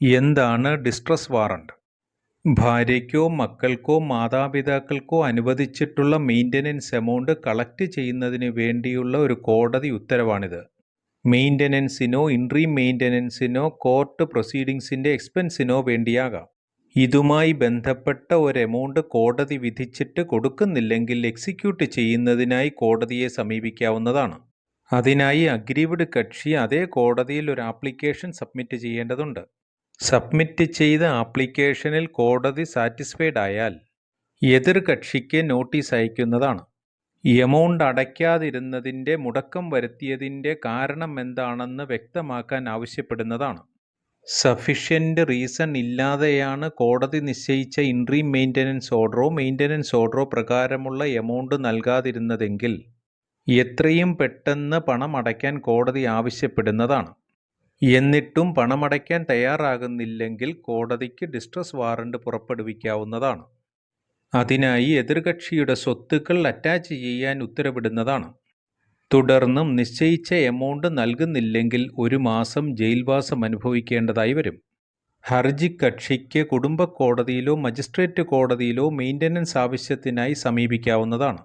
എന്താണ് distress warrant ഭാര്യയ്ക്കോ മക്കൾക്കോ മാതാപിതാക്കൾക്കോ അനുവദിച്ചിട്ടുള്ള മെയിന്റനൻസ് എമൗണ്ട് കളക്ട് ചെയ്യുന്നതിന് വേണ്ടിയുള്ള ഒരു കോടതി ഉത്തരവാണിത്. മെയിന്റനൻസിനോ ഇൻട്രി മെയിന്റനൻസിനോ കോർട്ട് പ്രൊസീഡിങ്സിന്റെ എക്സ്പെൻസിനോ വേണ്ടിയാകാം. ഇതുമായി ബന്ധപ്പെട്ട ഒരു എമൗണ്ട് കോടതി വിധിച്ചിട്ട് കൊടുക്കുന്നില്ലെങ്കിൽ എക്സിക്യൂട്ട് ചെയ്യുന്നതിനായി കോടതിയെ സമീപിക്കാവുന്നതാണ്. അതിനായി അഗ്രീവ്ഡ് കക്ഷി അതേ കോടതിയിൽ ഒരു ആപ്ലിക്കേഷൻ സബ്മിറ്റ് ചെയ്യേണ്ടതുണ്ട്. സബ്മിറ്റ് ചെയ്ത ആപ്ലിക്കേഷനിൽ കോടതി സാറ്റിസ്ഫൈഡ് ആയാൽ എതിർകക്ഷിക്ക് നോട്ടീസ് അയക്കുന്നതാണ്. എമൗണ്ട് അടയ്ക്കാതിരുന്നതിന്റെ മുടക്കം വരുത്തിയതിന്റെ കാരണം എന്താണെന്ന് വ്യക്തമാക്കാൻ ആവശ്യപ്പെടുന്നതാണ്. സഫിഷ്യന്റ് റീസൺ ഇല്ലാതെയാണ് കോടതി നിശ്ചയിച്ച ഇൻട്രീം മെയിന്റനൻസ് ഓർഡറോ മെയിന്റനൻസ് ഓർഡറോ പ്രകാരമുള്ള എമൗണ്ട് നൽകാതിരുന്നതെങ്കിൽ എത്രയും പെട്ടെന്ന് പണം അടയ്ക്കാൻ കോടതി ആവശ്യപ്പെടുന്നതാണ്. എന്നിട്ടും പണമടയ്ക്കാൻ തയ്യാറാകുന്നില്ലെങ്കിൽ കോടതിക്ക് ഡിസ്ട്രസ് വാറണ്ട് പുറപ്പെടുവിക്കാവുന്നതാണ്. അതിനായി എതിർകക്ഷിയുടെ സ്വത്തുക്കൾ അറ്റാച്ച് ചെയ്യാൻ ഉത്തരവിടുന്നതാണ്. തുടർന്നും നിശ്ചയിച്ച എമൗണ്ട് നൽകുന്നില്ലെങ്കിൽ ഒരു മാസം ജയിൽവാസം അനുഭവിക്കേണ്ടതായി വരും. ഹർജി കക്ഷിക്ക് കുടുംബ കോടതിയിലോ മജിസ്ട്രേറ്റ് കോടതിയിലോ മെയിന്റനൻസ് ആവശ്യത്തിനായി സമീപിക്കാവുന്നതാണ്.